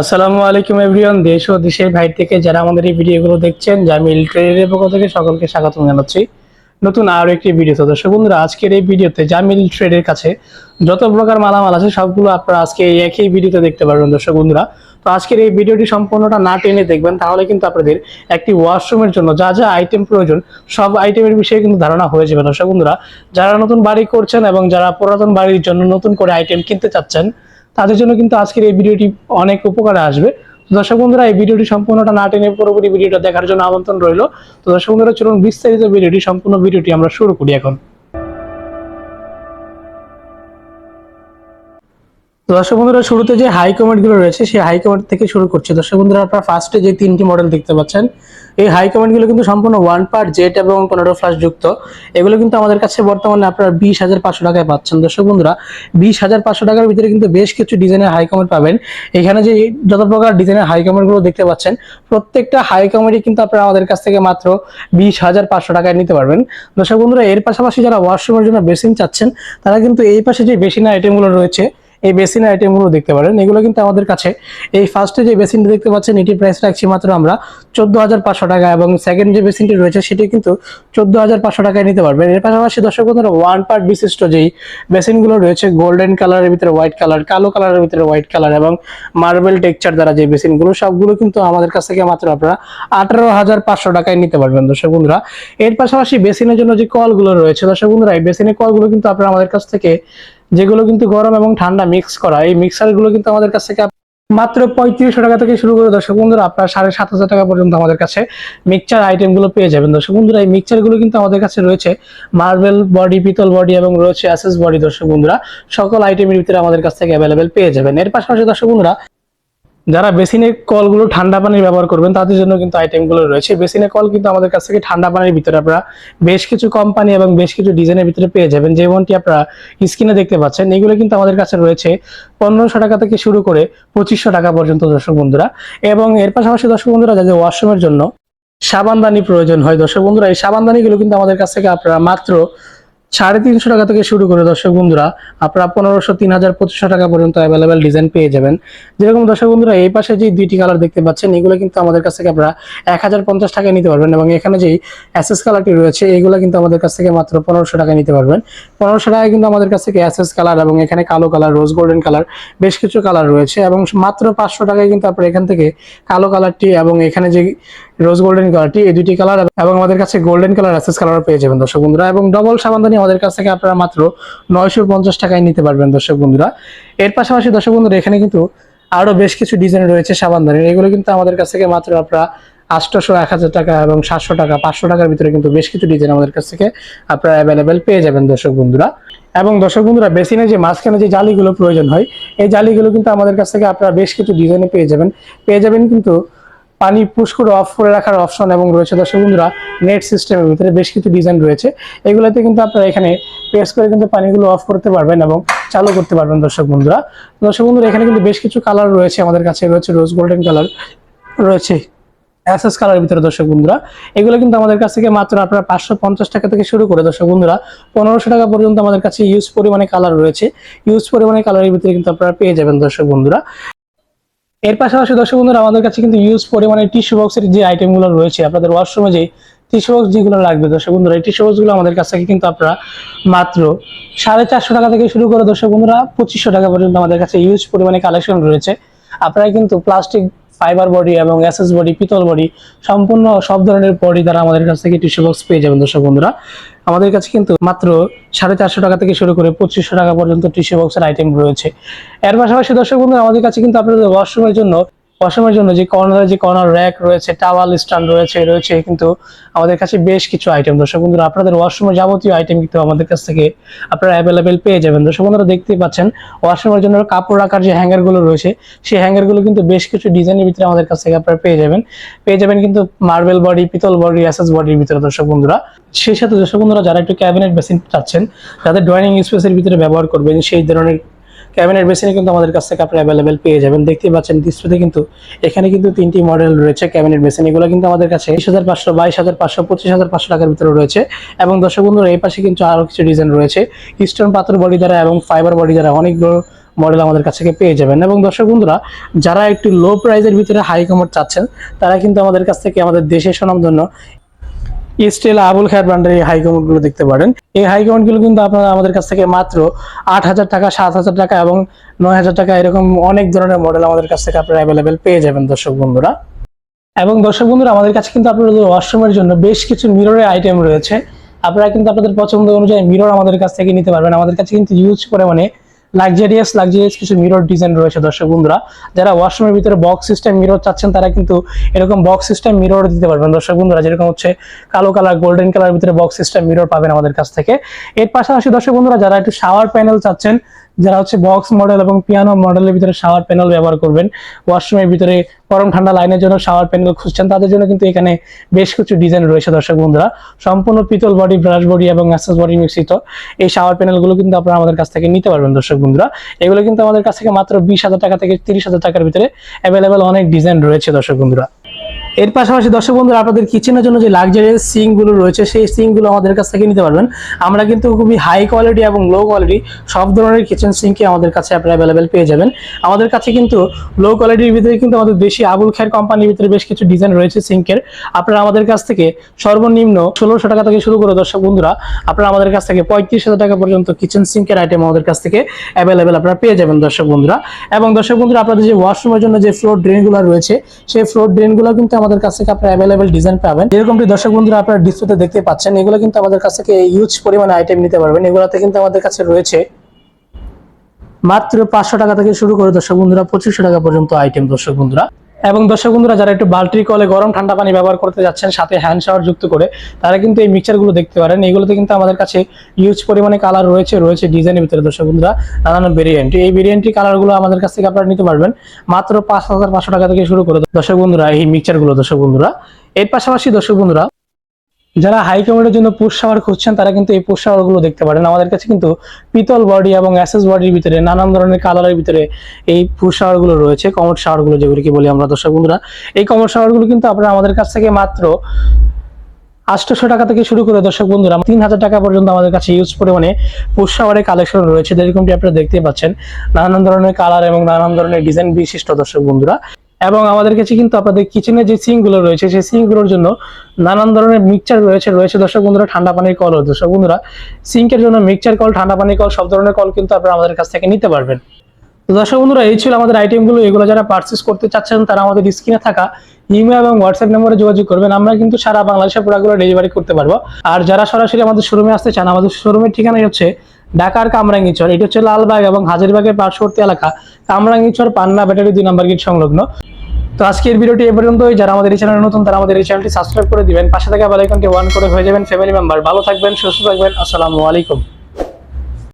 আসসালামু আলাইকুম এভরিওয়ান, দেশ ও দেশের থেকে যারা আমাদের এই ভিডিওগুলো দেখছেন পক্ষ থেকে সকলকে স্বাগত জানাচ্ছি। নতুন আরও একটি ভিডিও তো। দর্শক বন্ধুরা, আজকের এই ভিডিওতে জামিল ট্রেডের কাছে যত প্রকার মালামাল আছে, সবগুলো আপনারা আজকে এই একই ভিডিওতে দেখতে পারবেন দর্শক বন্ধুরা। তো আজকের এই ভিডিওটি সম্পূর্ণটা না টেনে দেখবেন, তাহলে কিন্তু আপনাদের একটি ওয়াশরুমের জন্য যা যা আইটেম প্রয়োজন, সব আইটেমের বিষয়ে কিন্তু ধারণা হয়ে যাবে। দর্শক বন্ধুরা, যারা নতুন বাড়ি করছেন এবং যারা পুরাতন বাড়ির জন্য নতুন করে আইটেম কিনতে চাচ্ছেন তাদের জন্য কিন্তু আজকের এই ভিডিওটি অনেক উপকারে আসবে। দর্শক বন্ধুরা, এই ভিডিওটি সম্পূর্ণটা না টেনে পুরোপুরি ভিডিওটা দেখার জন্য আমন্ত্রণ রইল। তো দর্শক বন্ধুরা, চলুন বিস্তারিত ভিডিওটি, সম্পূর্ণ ভিডিওটি আমরা শুরু করি এখন। দর্শক বন্ধুরা, শুরুতে যে হাই কমেন্টগুলো রয়েছে, সেই হাই কমেন্ট থেকে শুরু করছে। দর্শক বন্ধুরা, আপনারা ফার্স্টে যে তিনটি মডেল দেখতে পাচ্ছেন, এই হাই কমেন্টগুলো কিন্তু সম্পূর্ণ ওয়ান পার্ট জেট এবং পনেরো ফ্লাশ যুক্ত। এগুলো কিন্তু আমাদের কাছে বর্তমানে আপনারা বিশ হাজার পাঁচশো টাকায় পাচ্ছেন। দর্শক বন্ধুরা, বিশ হাজার পাঁচশো টাকার ভিতরে কিন্তু বেশ কিছু ডিজাইনের হাই কমেন্ট পাবেন। এখানে যে যত প্রকার ডিজাইনের হাই কমেন্টগুলো দেখতে পাচ্ছেন, প্রত্যেকটা হাই কমেন্টই কিন্তু আপনারা আমাদের কাছ থেকে মাত্র বিশ হাজার পাঁচশো টাকায় নিতে পারবেন। দর্শক বন্ধুরা, এর পাশাপাশি যারা ওয়াশরুমের জন্য বেসিন চাচ্ছেন, তারা কিন্তু এই পাশে যে বেসিন আইটেমগুলো রয়েছে এই বেসিন আইটেমগুলো দেখতে পারেন। এগুলো কিন্তু আমাদের কাছে এই ফার্স্টে যে বেসিনটি দেখতে পাচ্ছেন এটি প্রাইস রাখছি মাত্র আমরা চোদ্দ হাজার পাঁচশো টাকা এবং সেকেন্ড যে বেসিনটি রয়েছে, সেটি কিন্তু চোদ্দ হাজার পাঁচশো টাকায় নিতে পারবেন। এর পাশাপাশি দর্শক বন্ধুরা ওয়ান পার্ট বিশিষ্ট যেই বেসিনগুলো রয়েছে গোল্ডেন কালারের ভিতরে হোয়াইট কালার কালো কালারের ভিতরে হোয়াইট কালার এবং মার্বেল টেক্সচার দ্বারা যে বেসিনগুলো, সবগুলো কিন্তু আমাদের কাছ থেকে মাত্র আপনারা আঠারো হাজার পাঁচশো টাকায় নিতে পারবেন দর্শক বন্ধুরা। এর পাশাপাশি বেসিনের জন্য যে কলগুলো রয়েছে, দর্শক বন্ধুরা, এই বেসিনের কলগুলো কিন্তু আপনারা আমাদের কাছ থেকে যেগুলো কিন্তু গরম এবং ঠান্ডা মিক্স করা। এই মিক্সারগুলো কিন্তু আমাদের কাছ থেকে মাত্র পঁয়ত্রিশশো টাকা থেকে শুরু করে, দর্শক বন্ধুরা, আপনার সাড়ে সাত হাজার টাকা পর্যন্ত আমাদের কাছে মিক্সচার আইটেমগুলো পেয়ে যাবেন। দর্শক বন্ধুরা, এই মিক্সচারগুলো কিন্তু আমাদের কাছে রয়েছে মার্বেল বডি পিতল বডি এবং রয়েছে অ্যাসেস বডি দর্শক বন্ধুরা। সকল আইটেমের ভিতরে আমাদের কাছ থেকে অ্যাভেলেবেল পেয়ে যাবেন। এর পাশাপাশি, দর্শক বন্ধুরা যারা বেসিনের কলগুলো ঠান্ডা পানির ব্যবহার করবেন, তাদের জন্য কিন্তু আইটেমগুলো রয়েছে। বেসিনের কল কিন্তু আমাদের কাছ থেকে ঠান্ডা পানির ভিতরে আপনারা বেশ কিছু কোম্পানি এবং বেশ কিছু ডিজাইনের ভিতরে পেয়ে যাবেন। যেমনটি আপনারা স্ক্রিনে দেখতে পাচ্ছেন, এগুলো কিন্তু আমাদের কাছে রয়েছে পনেরোশো টাকা থেকে শুরু করে পঁচিশশো টাকা পর্যন্ত, দর্শক বন্ধুরা। এবং এর পাশাপাশি, দর্শক বন্ধুরা, যাদের ওয়াশরুমের জন্য সাবানদানি প্রয়োজন হয়, দর্শক বন্ধুরা, এই সাবানদানিগুলো কিন্তু আমাদের কাছ থেকে আপনারা মাত্র সাড়ে তিনশো টাকা থেকে শুরু করে, দর্শক বন্ধুরা, আপনারা পনেরোশো তিন হাজার পঁচিশশো টাকা পর্যন্ত অ্যাভেলেবেল ডিজাইন পেয়ে যাবেন। যেরকম দর্শক বন্ধুরা, এই পাশে যে দুইটি কালার দেখতে পাচ্ছেন, এগুলো কিন্তু আমাদের কাছ থেকে আপনারা এক হাজার পঞ্চাশ টাকায় নিতে পারবেন এবং এখানে যেই অ্যাসেস কালারটি রয়েছে, এগুলো কিন্তু আমাদের কাছ থেকে মাত্র পনেরোশো টাকায় নিতে পারবেন। পনেরোশো টাকায় কিন্তু আমাদের কাছ থেকে অ্যাসেস কালার এবং এখানে কালো কালার রোজ গোল্ডেন কালার বেশ কিছু কালার রয়েছে এবং মাত্র পাঁচশো টাকায় কিন্তু আপনারা এখান থেকে কালো কালারটি এবং এখানে যে রোজ গোল্ডেন কালারটি এই দুটি কালার এবং আমাদের কাছে গোল্ডেন কালার অ্যাসেস কালার পেয়ে যাবেন দর্শক বন্ধুরা। এবং ডবল সাবানদানি আমাদের কাছ থেকে আপনারা মাত্র নয়শো পঞ্চাশ টাকায় নিতে পারবেন দর্শক বন্ধুরা। এর পাশাপাশি দর্শক বন্ধুরা, এখানে কিন্তু আরও বেশ কিছু ডিজাইন রয়েছে সাবানদানির এগুলো কিন্তু আমাদের কাছ থেকে মাত্র আপনারা আটশোশো এক হাজার টাকা এবং সাতশো টাকা, পাঁচশো টাকার ভিতরে কিন্তু বেশ কিছু ডিজাইন আমাদের কাছ থেকে আপনারা অ্যাভেলেবেল পেয়ে যাবেন দর্শক বন্ধুরা। এবং দর্শক বন্ধুরা, বেসিনে যে মাঝখানে যে জালিগুলো প্রয়োজন হয়, এই জালিগুলো কিন্তু আমাদের কাছ থেকে আপনারা বেশ কিছু ডিজাইনে পেয়ে যাবেন। পেয়ে যাবেন কিন্তু পানি পুশ করে অফ করে রাখার অপশন এবং রয়েছে দর্শক বন্ধুরা নেট সিস্টেমের ভিতরে বেশ কিছু ডিজাইন রয়েছে। এগুলোতে কিন্তু আপনারা এখানে প্রেস করে কিন্তু পানিগুলো অফ করতে পারবেন এবং চালু করতে পারবেন দর্শক বন্ধুরা। দর্শক বন্ধুরা, এখানে কিন্তু বেশ কিছু কালার রয়েছে আমাদের কাছে রয়েছে রোজ গোল্ডেন কালার রয়েছে অ্যাসেস কালারের ভিতরে দর্শক বন্ধুরা। এগুলো কিন্তু আমাদের কাছ থেকে মাত্র আপনারা পাঁচশো পঞ্চাশ টাকা থেকে শুরু করে দর্শক বন্ধুরা, পনেরোশো টাকা পর্যন্ত আমাদের কাছে ইউজ পরিমাণে কালার রয়েছে। ইউজ পরিমাণে কালারের ভিতরে কিন্তু আপনারা পেয়ে যাবেন দর্শক বন্ধুরা। এর পাশাপাশি দর্শক বন্ধুরা, আমাদের কাছে কিন্তু ইউজ পরিমাণে টিস্যু বক্সের যে আইটেমগুলো রয়েছে, আপনাদের ওয়াশরুমে যে টিস্যু বক্স যেগুলো লাগবে, দর্শক বন্ধুরা, এই টিস্যু বক্সগুলো আমাদের কাছ থেকে কিন্তু আপনারা মাত্র সাড়ে চারশো টাকা থেকে শুরু করে, দর্শক বন্ধুরা, পঁচিশশো টাকা পর্যন্ত আমাদের কাছে ইউজ পরিমাণে কালেকশন রয়েছে। আপনারা কিন্তু প্লাস্টিক ফাইবার বডি এবং অ্যাসেস বডি পিতল বডি সম্পূর্ণ সব ধরনের বডি দ্বারা আমাদের কাছ থেকে টিস্যু বক্স পেয়ে যাবেন, দর্শক বন্ধুরা। আমাদের কাছে কিন্তু মাত্র সাড়ে চারশো টাকা থেকে শুরু করে পঁচিশশো টাকা পর্যন্ত টিস্যু বক্সের আইটেম রয়েছে। এর পাশাপাশি দর্শক বন্ধু আমাদের কাছে কিন্তু আপনাদের ওয়াশরুমের জন্য ওয়াশরুমের জন্য যে কর্নারে যে কর্নার র্যাক রয়েছে, টাওয়াল স্ট্যান্ড রয়েছে রয়েছে কিন্তু আমাদের কাছে বেশ কিছু আইটেম দর্শক বন্ধুরা, আপনাদের ওয়াশরুমের যাবতীয় আইটেম কিন্তু আমাদের কাছ থেকে আপনারা অ্যাভেলেবেল পেয়ে যাবেন। দর্শক বন্ধুরা দেখতেই পাচ্ছেন, ওয়াশরুমের জন্য কাপড় রাখার যে হ্যাঙ্গারগুলো রয়েছে, সেই হ্যাঙ্গারগুলো কিন্তু বেশ কিছু ডিজাইনের ভিতরে আমাদের কাছ থেকে আপনারা পেয়ে যাবেন। পেয়ে যাবেন কিন্তু মার্বেল বডি পিতল বডি অ্যাসেস বডির ভিতরে দর্শক বন্ধুরা। সেই সাথে দর্শক বন্ধুরা, যারা একটু ক্যাবিনেট বেসিন চাচ্ছেন, যাদের ড্রয়িং স্পেসের ভিতরে ব্যবহার করবেন, সেই ধরনের ক্যাবিনেট বেসিনে কিন্তু আমাদের কাছ থেকে আপনারা অ্যাভেলেবেল পেয়ে যাবেন। দেখতে পাচ্ছেন ডিসপ্লেতে কিন্তু এখানে কিন্তু তিনটি মডেল রয়েছে ক্যাবিনেট বেসিন এগুলো কিন্তু আমাদের কাছে বিশ হাজার পাঁচশো, বাইশ হাজার পাঁচশো, পঁচিশ হাজার পাঁচশো টাকার ভিতরে রয়েছে। এবং দর্শক বন্ধুরা, এই পাশে কিন্তু আরও কিছু ডিজাইন রয়েছে। স্টোন পাথর বডি দ্বারা এবং ফাইবার বডি দ্বারা অনেকগুলো মডেল আমাদের কাছ থেকে পেয়ে যাবেন। এবং দর্শক বন্ধুরা, যারা একটু লো প্রাইজের ভিতরে হাই কমোড চাচ্ছেন, তারা কিন্তু আমাদের কাছ থেকে আমাদের দেশের সুনামধন্য স্টেলা আবুল খায়ের ব্র্যান্ডের এই হাই দেখতে পারেন। এই হাই কিন্তু আপনারা আমাদের কাছ থেকে মাত্র আট হাজার টাকা, সাত হাজার টাকা এবং নয় হাজার টাকা এরকম অনেক ধরনের মডেল আমাদের কাছ থেকে আপনারা অ্যাভেলেবেল পেয়ে যাবেন, দর্শক বন্ধুরা। এবং দর্শক বন্ধুরা, আমাদের কাছে কিন্তু আপনাদের ওয়াশরুমের জন্য বেশ কিছু মিররের আইটেম রয়েছে, আপনারা কিন্তু আপনাদের পছন্দ অনুযায়ী মিরর আমাদের কাছ থেকে নিতে পারবেন। আমাদের কাছে কিন্তু ইউজ করে মানে লাক্সারিয়াস লাক্সারিয়াস কিছু মিরর ডিজাইন রয়েছে দর্শক বন্ধুরা। যারা ওয়াশরুমের ভিতরে বক্স সিস্টেম মিরর চাচ্ছেন, তারা কিন্তু এরকম বক্স সিস্টেম মিরর দিতে পারবেন। দর্শক বন্ধুরা, যেরকম হচ্ছে কালো কালার গোল্ডেন কালার ভিতরে বক্স সিস্টেম মিরর পাবেন আমাদের কাছ থেকে। এর পাশাপাশি দর্শক বন্ধুরা, যারা একটু শাওয়ার প্যানেল চাচ্ছেন যারা হচ্ছে বক্স মডেল এবং পিয়ানো মডেলের ভিতরে শাওয়ার প্যানেল ব্যবহার করবেন ওয়াশরুমের ভিতরে গরম ঠান্ডা লাইনের জন্য শাওয়ার প্যানেল খুঁজছেন, তাদের জন্য কিন্তু এখানে বেশ কিছু ডিজাইন রয়েছে দর্শক বন্ধুরা। সম্পূর্ণ পিতল বডি ব্রাশ বডি এবং অ্যাসেস বডি মিশ্রিত এই শাওয়ার প্যানেলগুলো কিন্তু আপনারা আমাদের কাছ থেকে নিতে পারবেন দর্শক বন্ধুরা। এগুলো কিন্তু আমাদের কাছ থেকে মাত্র বিশ হাজার টাকা থেকে তিরিশ হাজার টাকার ভিতরে অ্যাভেলেবেল অনেক ডিজাইন রয়েছে দর্শক বন্ধুরা। এর পাশাপাশি দর্শক বন্ধুরা, আপনাদের কিচেনের জন্য যে লাক্সারিয়াস সিঙ্কগুলো রয়েছে, সেই সিঙ্কগুলো আমাদের কাছ থেকে নিতে পারবেন। আমরা কিন্তু খুবই হাই কোয়ালিটি এবং লো কোয়ালিটি সব ধরনের কিচেন সিঙ্কই আমাদের কাছে আপনারা অ্যাভেলেবেল পেয়ে যাবেন। আমাদের কাছে কিন্তু লো কোয়ালিটির ভিতরে কিন্তু আমাদের দেশি আবুল খায়ের কোম্পানির ভিতরে বেশ কিছু ডিজাইন রয়েছে সিঙ্কের আপনারা আমাদের কাছ থেকে সর্বনিম্ন ষোলোশো টাকা থেকে শুরু করে দর্শক বন্ধুরা, আপনারা আমাদের কাছ থেকে পঁয়ত্রিশ হাজার টাকা পর্যন্ত কিচেন সিঙ্কের আইটেম আমাদের কাছ থেকে অ্যাভেলেবেল আপনারা পেয়ে যাবেন দর্শক বন্ধুরা। এবং দর্শক বন্ধুরা, আপনাদের যে ওয়াশরুমের জন্য যে ফ্লোর ড্রেনগুলো রয়েছে, সেই ফ্লোর ড্রেনগুলো কিন্তু আমাদের কাছ থেকে আপনারা অ্যাভেলেবেল ডিজাইন পাবেন। যেরকমটি দর্শক বন্ধুরা আপনারা ডিসপ্লেতে দেখতে পাচ্ছেন, এগুলো কিন্তু আমাদের কাছ থেকে ইউজ পরিমাণে আইটেম নিতে পারবেন। এগুলোতে কিন্তু আমাদের কাছে রয়েছে মাত্র পাঁচশো টাকা থেকে শুরু করে দর্শক বন্ধুরা, পঁচিশশো টাকা পর্যন্ত আইটেম দর্শক বন্ধুরা। এবং দর্শক বন্ধুরা, যারা একটু বাল্টির কলে গরম ঠান্ডা পানি ব্যবহার করতে যাচ্ছেন, সাথে হ্যান্ড শাওয়ার যুক্ত করে, তারা কিন্তু এই মিক্সারগুলো দেখতে পারেন। এইগুলোতে কিন্তু আমাদের কাছে ইউজ পরিমাণে কালার রয়েছে রয়েছে ডিজাইনের ভিতরে, দর্শক বন্ধুরা, নানান ভেরিয়েন্ট এই ভেরিয়েন্টের কালারগুলো আমাদের কাছ থেকে আপনারা নিতে পারবেন। মাত্র পাঁচ হাজার পাঁচশো টাকা থেকে শুরু করে দর্শক বন্ধুরা, এই মিক্সারগুলো দর্শক বন্ধুরা। এর পাশাপাশি দর্শক বন্ধুরা যারা হাই কমেন্টের জন্য পুশ শাওয়ার খুঁজছেন, তারা কিন্তু এই পুশ শাওয়ারগুলো দেখতে পারেন। আমাদের কাছে কিন্তু পিতল বডি এবং অ্যাসেস বডির ভিতরে, নানান ধরনের কালারের ভিতরে এই পুশ শাওয়ারগুলো রয়েছে কমোড শাওয়ারগুলো যেগুলিকে বলি আমরা দর্শক বন্ধুরা। এই কমোড শাওয়ারগুলো কিন্তু আপনারা আমাদের কাছ থেকে মাত্র আটশোশো টাকা থেকে শুরু করে দর্শক বন্ধুরা, তিন হাজার টাকা পর্যন্ত আমাদের কাছে ইউজ পরিমাণে পুশ শাওয়ারের কালেকশন রয়েছে। যেরকমটি আপনারা দেখতেই পাচ্ছেন, নানান ধরনের কালার এবং নানান ধরনের ডিজাইন বিশিষ্ট দর্শক বন্ধুরা। এবং আমাদের কাছে কিন্তু আপনাদের কিচেনে যে সিঙ্কগুলো রয়েছে, সেই সিঙ্কগুলোর জন্য নানান ধরনের মিক্সচার রয়েছে রয়েছে দর্শক বন্ধুরা, ঠান্ডা পানির কল। দর্শক বন্ধুরা সিঙ্কের জন্য মিক্সচার কল, ঠান্ডা পানির কল, সব ধরনের কল কিন্তু আপনারা আমাদের কাছ থেকে নিতে পারবেন। তো দর্শক বন্ধুরা, এই ছিল আমাদের আইটেমগুলো এগুলো যারা পারচেস করতে চাচ্ছেন, তারা আমাদের স্ক্রিনে থাকা ইমেল এবং হোয়াটসঅ্যাপ নম্বরে যোগাযোগ করবেন। আমরা কিন্তু সারা বাংলাদেশের প্রোডাক্টগুলো ডেলিভারি করতে পারব। আর যারা সরাসরি আমাদের শোরুমে আসতে চান, আমাদের শোরুমের ঠিকানাই হচ্ছে ঢাকার কামরাঙ্গিচর। এটা হচ্ছে লালবাগ এবং হাজারবাগের পার্শ্ববর্তী এলাকা, কামরাঙ্গিচর, পান্না, ব্যাটারি দুই নম্বর গেট সংলগ্ন। তো আজকের ভিডিওটি এ পর্যন্ত যারা আমাদের এই চ্যানেলে নতুন, তারা আমাদের এই চ্যানেলটি সাবস্ক্রাইব করে দিবেন। পাশে থাকা বেলাইকনকে ওয়ান করে হয়ে যাবেন ফ্যামিলি মেম্বার ভালো থাকবেন, সুস্থ থাকবেন। আসসালামু আলাইকুম।